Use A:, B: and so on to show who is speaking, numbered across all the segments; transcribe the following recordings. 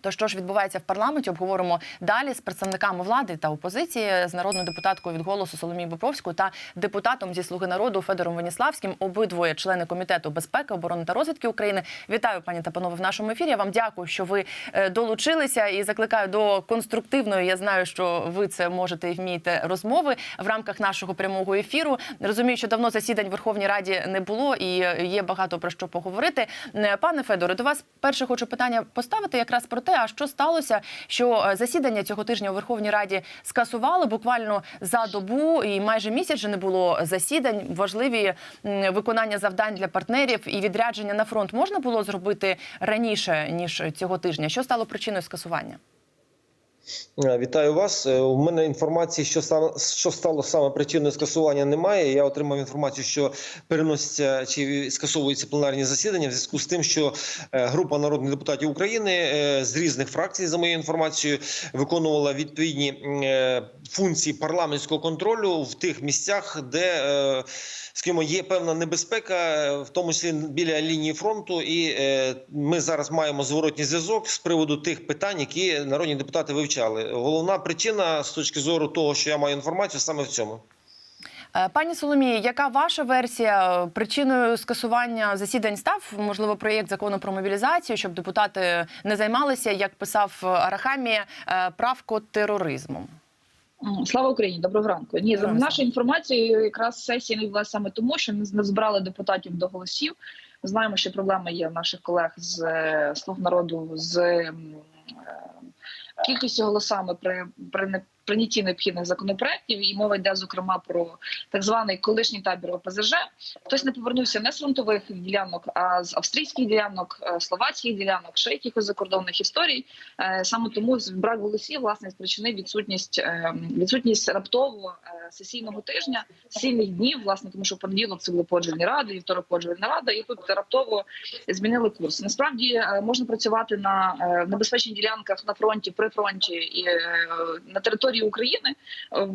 A: То що ж відбувається в парламенті? Обговоримо далі з представниками влади та опозиції, з народною депутаткою від голосу Соломією Бобровською та депутатом зі слуги народу Федором Веніславським. Обидвоє члени комітету безпеки, оборони та розвідки України. Вітаю, пані та панове, в нашому ефірі. Я вам дякую, що ви е, долучилися і закликаю до конструктивної. Я знаю, що ви це можете і вмієте розмови в рамках нашого прямого ефіру. Розумію, що давно засідань в Верховній Раді не було і є багато про що поговорити. Е, Пане Федоре, до вас перше хочу питання поставити якраз про те, а що сталося, що е, засідання цього тижня у Верховній Раді скасували буквально за добу, і майже місяць вже не було засідань. Важливі виконання завдань для партнерів і відрядження на фронт можна було зробити раніше ніж цього тижня. Що стало причиною скасування?
B: Е, Вітаю вас. Е, У мене інформації, що саме що стало саме причиною скасування, немає. Я отримав інформацію, що переносяться чи скасовуються пленарні засідання в зв'язку з тим, що е, група народних депутатів України з різних фракцій, за моєю інформацією, виконувала відповідні функції парламентського контролю в тих місцях, де скажімо, є певна небезпека, в тому числі біля лінії фронту. І ми зараз маємо зворотній зв'язок з приводу тих питань, які народні депутати вивчали. Головна причина з точки зору того, що я маю інформацію, саме в цьому.
A: Е, Пані Соломія, яка ваша версія причиною скасування засідань став? Можливо, проєкт закону про мобілізацію, щоб депутати не займалися, як писав Арахамія, е, правкотероризмом?
C: Слава Україні, доброго ранку. Ні, за нашою інформацією, якраз сесія не відбулася саме тому, що не не збирали депутатів до голосів. Знаємо, що проблеми є в наших колег з е, слуг народу з е, кількістю голосами при, при прийнятті необхідних законопроєктів. І мова йде зокрема про так званий колишній табір ОПЗЖ. Хтось не повернувся не з фронтових ділянок, а з австрійських ділянок, е, словацьких ділянок, ще якихось закордонних історій. Е, Саме тому брак голосів власне спричинив відсутність е, відсутність раптово сесійного тижня, сильних днів, власне, тому що понеділок це були погоджувальні ради, вівторок погоджувальна рада, і тут раптово змінили курс. Насправді можна працювати на небезпечних ділянках на фронті, при фронті і на території України е,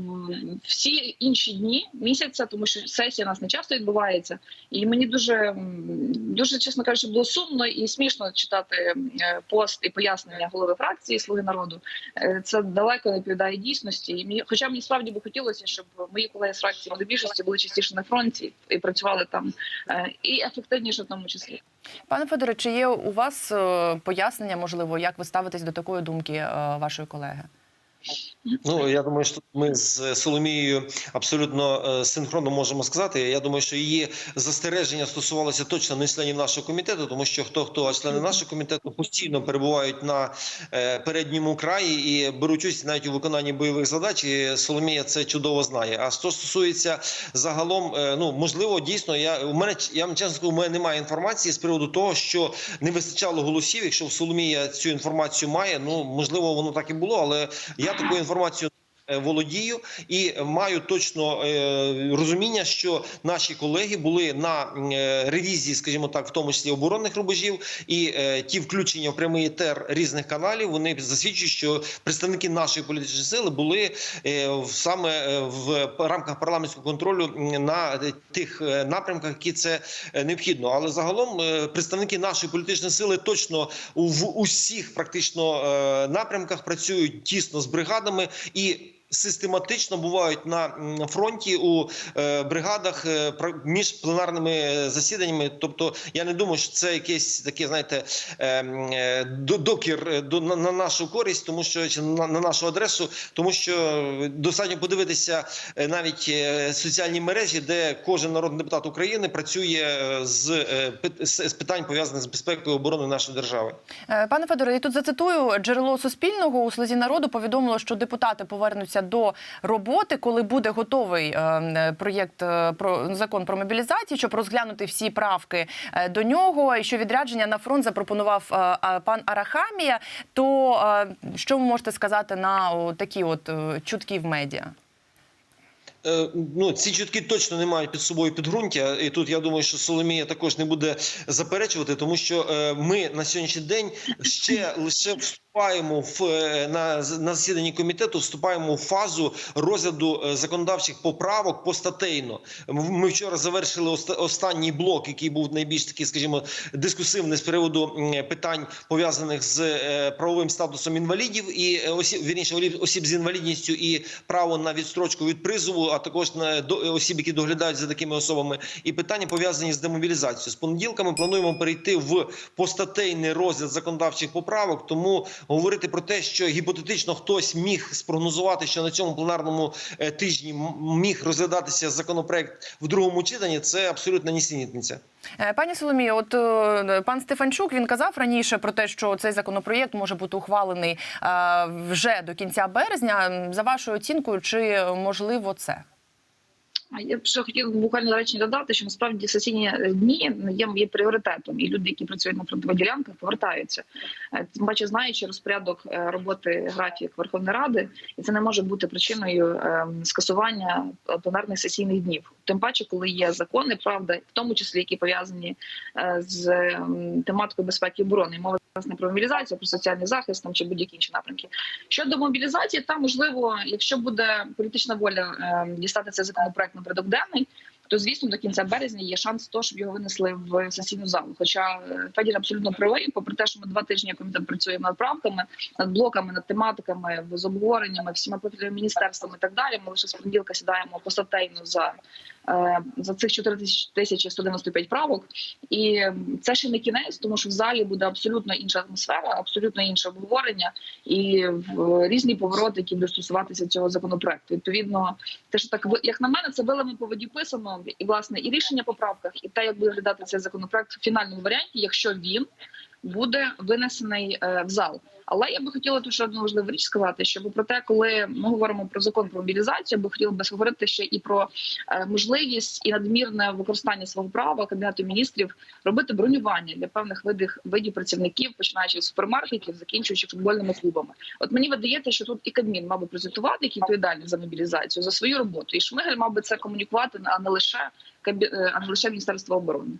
C: всі інші дні місяця, тому що сесія у нас не часто відбувається. І мені дуже дуже чесно кажучи, було сумно і смішно читати е, пост і пояснення голови фракції Слуги народу. Е, Це далеко не відповідає дійсності. І мені, хоча мені справді би хотілося, щоб мої колеги з фракції монобільшості були частіше на фронті і працювали там і ефективніше в тому числі.
A: Пане Федоре, чи є у вас пояснення, можливо, як ви ставитесь до такої думки вашої колеги?
B: Ну я думаю, що ми з Соломією абсолютно е, синхронно можемо сказати. Я думаю, що її застереження стосувалося точно не членів нашого комітету, тому що хто хто а члени нашого комітету постійно перебувають на е, передньому краї і беруть участь навіть у виконанні бойових задач. І Соломія це чудово знає. А що стосується загалом, е, ну можливо, дійсно, я у мене я вам чесно скажу, у мене немає інформації з приводу того, що не вистачало голосів. Якщо Соломія цю інформацію має, ну можливо, воно так і було, але я такою інформацією. Е, Володію і маю точно е, розуміння, що наші колеги були на е, ревізії, скажімо так, в тому числі оборонних рубежів, і ті включення в прямий етер різних каналів вони засвідчують, що представники нашої політичної сили були саме в рамках парламентського контролю на тих напрямках, які це необхідно. Але загалом представники нашої політичної сили точно в усіх практично напрямках працюють тісно з бригадами і. Систематично бувають на фронті у е, бригадах е, між пленарними засіданнями. Тобто, я не думаю, що це якесь таке, знаєте, е, докір до на, на нашу користь, тому що чи на, на нашу адресу, тому що достатньо подивитися навіть соціальні мережі, де кожен народний депутат України працює з, з питань пов'язаних з безпекою і обороною нашої держави.
A: Пане Федоре, я тут зацитую джерело Суспільного у слузі народу повідомило, що депутати повернуться до роботи, коли буде готовий е, е, проєкт е, про закон про мобілізацію, щоб розглянути всі правки до нього. І що відрядження на фронт запропонував пан Арахамія. То що ви можете сказати на такі от чутки в медіа?
B: Ну, ці чутки точно не мають під собою підґрунтя, і тут я думаю, що Соломія також не буде заперечувати, тому що ми на сьогоднішній день ще лише вступаємо в е, на, на засіданні комітету. Вступаємо в фазу розгляду е, законодавчих поправок постатейно. Ми вчора завершили оста- останній блок, який був найбільш такий, скажімо, дискусивний з приводу питань пов'язаних з е, правовим статусом інвалідів і осіб, вірніше осіб з інвалідністю і право на відстрочку від призову, а також на до осіб, які доглядають за такими особами, і питання пов'язані з демобілізацією. З понеділка ми плануємо перейти в постатейний розгляд законодавчих поправок. Тому говорити про те, що гіпотетично хтось міг спрогнозувати, що на цьому пленарному е, тижні міг розглядатися законопроект в другому читанні, це абсолютно нісенітниця.
A: Е, Пані Соломія, от е, пан Стефанчук він казав раніше про те, що цей законопроєкт може бути ухвалений вже до кінця березня. За вашою оцінкою, чи можливо це?
C: Я б ще хотів буквально речі додати, що насправді сесійні дні є, є пріоритетом, і люди, які працюють на фронтових ділянках, повертаються. Е, Тим паче, знаючи розпорядок е, роботи графік Верховної Ради, і це не може бути причиною е, скасування пленарних сесійних днів. Тим паче, коли є закони, правда, в тому числі які пов'язані е, з тематикою безпеки і оборони, мова зараз про мобілізацію, про соціальний захист там чи будь-які інші напрямки. Щодо мобілізації, там можливо, якщо буде політична воля е, дістати цей законопроект на порядок денний, то звісно до кінця березня є шанс того, щоб його винесли в сесійну залу. Хоча е, Федір абсолютно правий, попри те, що ми два тижні комітет працюємо над правками, над блоками, над тематиками, з обговореннями, всіма профільними міністерствами і так далі. Ми лише з понеділка сідаємо постатейно за, е, за цих 4195 правок. І це ще не кінець, тому що в залі буде абсолютно інша атмосфера, абсолютно інше обговорення і різні повороти, які будуть стосуватися цього законопроекту. Відповідно, те, що так як на мене, це вилами по воді писано, і власне і рішення по правках, і те, як буде глядати цей законопроект в фінальному варіанті, якщо він буде винесений е, в зал. Але я би хотіла тут одну важливу річ сказати, що про те, коли ми говоримо про закон про мобілізацію, би хотіла би говорити ще і про е, можливість і надмірне використання свого права кабінету міністрів робити бронювання для певних видів видів працівників, починаючи з супермаркетів, закінчуючи футбольними клубами. От мені видається, що тут і Кабмін мав би презентувати, який відповідальний за мобілізацію за свою роботу, і Шмигаль мав би це комунікувати, а не лише е, а не лише Міністерство оборони.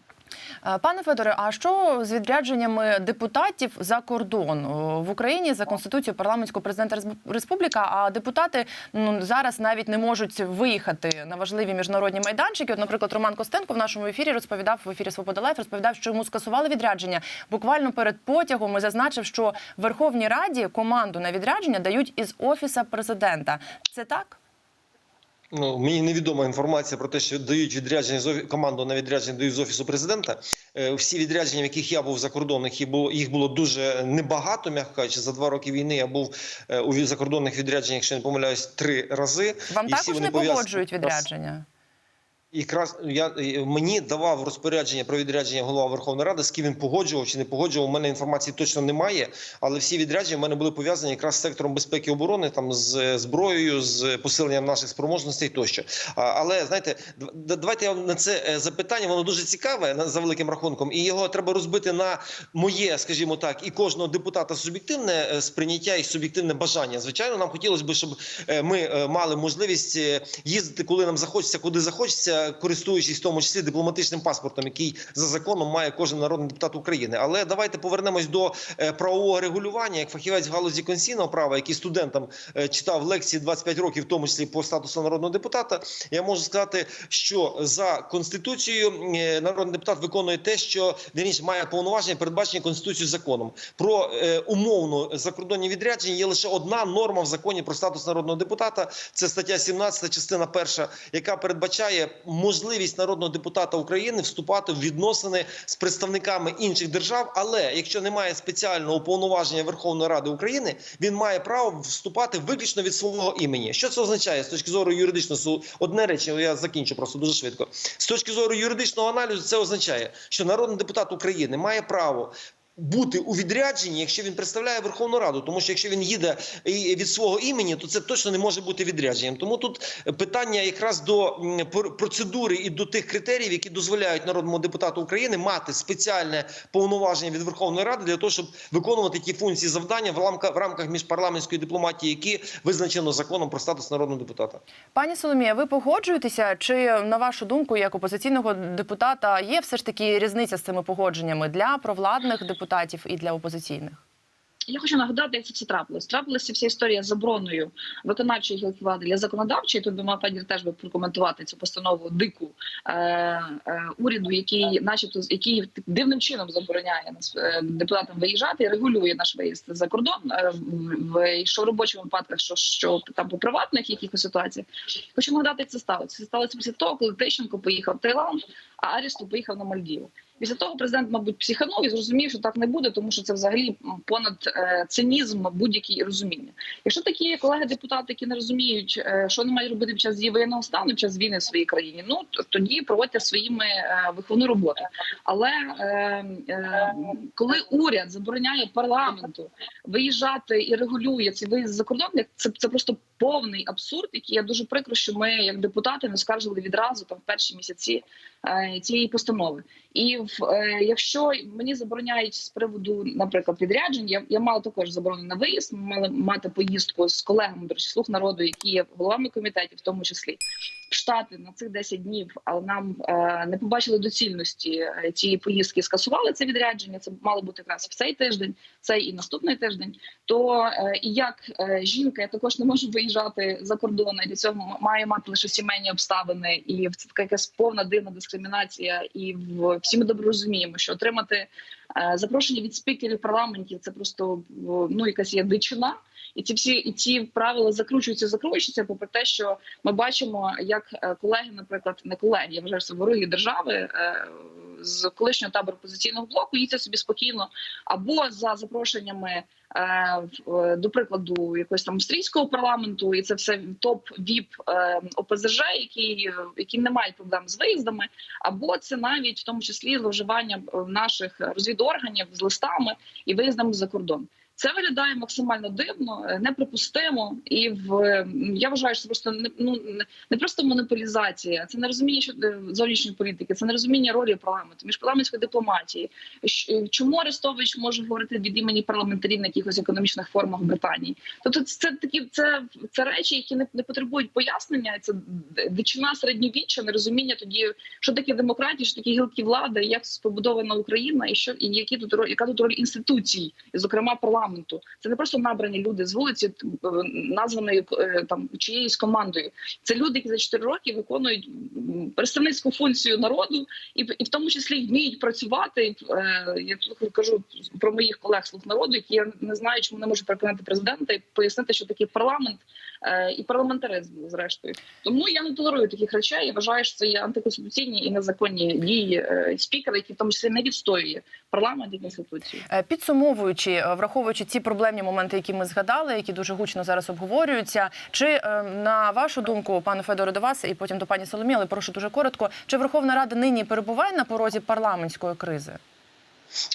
A: Е, Пане Федоре, а що з відрядженнями депутатів за кордон в Україні за конституцією парламентського президента республіка? А депутати ну, зараз навіть не можуть виїхати на важливі міжнародні майданчики. От, наприклад, Роман Костенко в нашому ефірі розповідав в ефірі Свобода Лайф, розповідав, що йому скасували відрядження. Буквально перед потягом і зазначив, що Верховній Раді команду на відрядження дають із офіса президента. Це так?
B: Ну мені невідома інформація про те, що дають відрядження з команду на відрядження дають з офісу президента. Е, Всі відрядження, в яких я був закордонних, їх було їх було дуже небагато. М'яко кажучи, за два роки війни я був е, у закордонних відрядженнях, якщо не помиляюсь, три рази.
A: Вам
B: І всі
A: також
B: вони
A: не погоджують відрядження?
B: Якраз я е, мені давав розпорядження про відрядження голова Верховної Ради. З ким він погоджував чи не погоджував. У мене інформації точно немає. Але всі відрядження в мене були пов'язані якраз з сектором безпеки і оборони, там з е, зброєю, з посиленням наших спроможностей тощо. Але знаєте, давайте я вам на це е, запитання. Воно дуже цікаве за великим рахунком, і його треба розбити на моє, скажімо так, і кожного депутата суб'єктивне сприйняття і суб'єктивне бажання. Звичайно, нам хотілося б, щоб ми мали можливість їздити, коли нам захочеться, куди захочеться, користуючись в тому числі дипломатичним паспортом, який за законом має кожен народний депутат України. Але давайте повернемось до е, правового регулювання, як фахівець галузі конституційного права, який студентам е, читав лекції 25 років, в тому числі по статусу народного депутата. Я можу сказати, що за конституцією е, народний депутат виконує те, що вірніше, має повноваження, передбачені конституцією законом. Про умовну закордонні відрядження є лише одна норма в законі про статус народного депутата. Це стаття 17, частина перша, яка передбачає можливість народного депутата України вступати в відносини з представниками інших держав. Але якщо немає спеціального уповноваження Верховної Ради України, він має право вступати виключно від свого імені. Що це означає з точки зору юридичного су- одне речення? Я закінчу просто дуже швидко. З точки зору юридичного аналізу, це означає, що народний депутат України має право. Бути у відрядженні, якщо він представляє Верховну Раду, тому що якщо він їде від свого імені, то це точно не може бути відрядженням. Тому тут питання якраз до процедури і до тих критеріїв, які дозволяють народному депутату України мати спеціальне повноваження від Верховної Ради для того, щоб виконувати ті функції завдання в рамках в рамках міжпарламентської дипломатії, які визначено законом про статус народного депутата.
A: Пані Соломія, ви погоджуєтеся? Чи на вашу думку, як опозиційного депутата, є все ж таки різниця з цими погодженнями для провладних депутатів і для опозиційних?
C: Я хочу нагадати, як це все трапилось. Трапилася вся історія з забороною виконавчої гілки влади для законодавчої. Тут мав пані теж би прокоментувати цю постанову дику е, е, уряду, який, начебто, який дивним чином забороняє нас е, депутатам виїжджати і регулює наш виїзд за кордон е, в що в робочих випадках, що, що там по приватних якихось ситуаціях. Хочу нагадати, як це сталося. Це сталося після того, коли Тищенко поїхав в Таїланд, а Арісту поїхав на Мальдіви. Після того президент, мабуть, психанув і зрозумів, що так не буде, тому що це взагалі понад е, цинізм будь-який розуміння. Якщо такі колеги-депутати, які не розуміють, е, що вони мають робити під час дії воєнного стану, під час війни в своїй країні, ну тоді проводьте своїми е, виховну роботу. Але коли уряд забороняє парламенту виїжджати і регулює цей виїзд за кордон, це, це просто повний абсурд, який я дуже прикро, що ми, як депутати, не скаржили відразу там в перші місяці е, цієї постанови. І в е, якщо мені забороняють з приводу, наприклад, відряджень, я, я мала також заборону на виїзд. Ми мали мати поїздку з колегами, до речі, слуг народу, які є головами комітетів, в тому числі в штати на цих 10 днів, але нам е, не побачили доцільності цієї поїздки, скасували це відрядження. Це мало бути якраз в цей тиждень, цей і наступний тиждень. То і як жінка, я також не можу виїжджати за кордон, і для цього має мати лише сімейні обставини, і це така якась повна дивна дискримінація. І всі ми добре розуміємо, що отримати е, запрошення від спікерів парламентів це просто ну якась є дичина. І ці всі і ці правила закручуються, закручуються, попри те, що ми бачимо, як е, колеги, наприклад, не колеги, я вважаю, що вороги держави е, з колишнього табору опозиційного блоку їздять собі спокійно, або за запрошеннями. е, До прикладу, якогось там австрійського парламенту, і це все топ віп ОПЗЖ, які, які не мають проблем з виїздами, або це навіть в тому числі зловживання наших розвідорганів з листами і виїздами за кордон. Це виглядає максимально дивно, е, неприпустимо, і в я вважаю, що це просто не ну не- просто монополізація, це не розуміння що е, зовнішньої політики, це не розуміння ролі парламенту, міжпарламентської дипломатії. Е, Чому Арестович може говорити від імені парламентарів на якихось економічних форумах Британії? Тобто, це такі це, це речі, які не, не потребують пояснення. Це дичина середньовіччя, нерозуміння тоді, що таке демократія, що таке гілки влади, як побудована Україна, і що і які тут яка тут роль інституцій, зокрема парламенту. Це не просто набрані люди з вулиці, е, названої е, там чиєюсь командою. Це люди, які за 4 роки виконують представницьку функцію народу, і, і в тому числі вміють працювати. Е, Я тут кажу про моїх колег слуг народу, які я не знаю, чому не можуть переконати президента і пояснити, що таке парламент і парламентаризм, зрештою. Тому я не толерую таких речей. Я вважаю, що це є антиконституційні і незаконні дії спікера, які в тому числі не відстоює парламент і конституцію.
A: Підсумовуючи, е, враховуючи ці проблемні моменти, які ми згадали, які дуже гучно зараз обговорюються, чи е, на вашу думку, пане Федоре, до вас і потім до пані Соломі, але прошу дуже коротко, чи Верховна Рада нині перебуває на порозі парламентської кризи?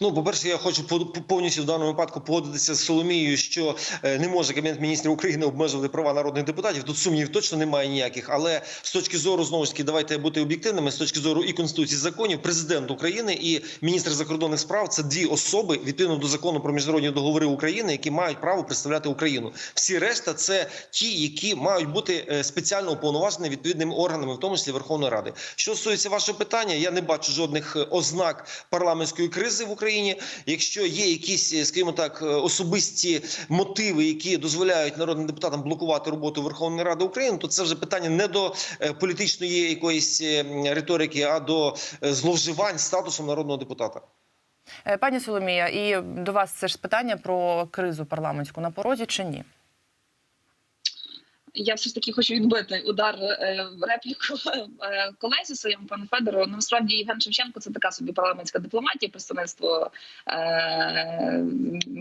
B: Ну, по-перше, я хочу по- по- повністю в даному випадку погодитися з Соломією, що е, не може Кабінет міністрів України обмежувати права народних депутатів. Тут сумнівів точно немає ніяких. Але з точки зору знову ж таки, давайте бути об'єктивними. З точки зору і конституції законів, президент України і міністр закордонних справ це дві особи відповідно до закону про міжнародні договори України, які мають право представляти Україну. Всі решта це ті, які мають бути е, спеціально уповноважені відповідними органами, в тому числі Верховної Ради. Що стосується вашого питання, я не бачу жодних е, ознак парламентської кризи в Україні. Якщо є якісь, е, скажімо так, е, особисті мотиви, які дозволяють народним депутатам блокувати роботу Верховної Ради України, то це вже питання не до е, політичної якоїсь риторики, а до зловживань статусом народного депутата.
A: Пані Соломія, і до вас це ж питання про кризу парламентську на порозі чи ні?
C: Я все ж таки хочу відбити удар е, в репліку е, колезі своєму пану Федору. Ну, насправді Євген Шевченко це така собі парламентська дипломатія, представництво е,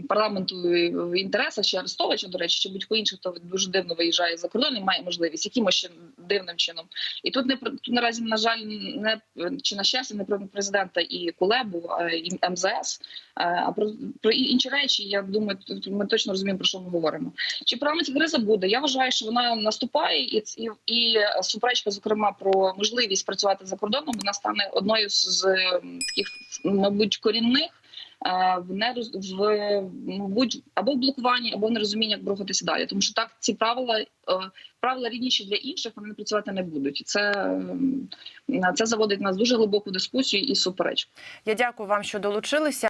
C: парламенту в інтересах чи Арестовича, до речі, чи будь-хто інший, хто дуже дивно виїжджає за кордон і має можливість якимось ще дивним чином. І тут не тут наразі, на жаль, не чи на щастя, не про президента і Кулебу, і МЗС. А про, про інші речі, я думаю, ми точно розуміємо, про що ми говоримо. Чи парламентська криза буде? Я вважаю, що вона наступає, і, і, і суперечка, зокрема, про можливість працювати за кордоном, вона стане одною з, таких, мабуть, корінних. е, В нероз в мабуть або в блокуванні, або в нерозумінні, як рухатися далі, тому що так ці правила е, правила рідніші для інших, вони працювати не будуть. Це це заводить нас дуже глибоку дискусію і суперечку.
A: Я дякую вам, що долучилися.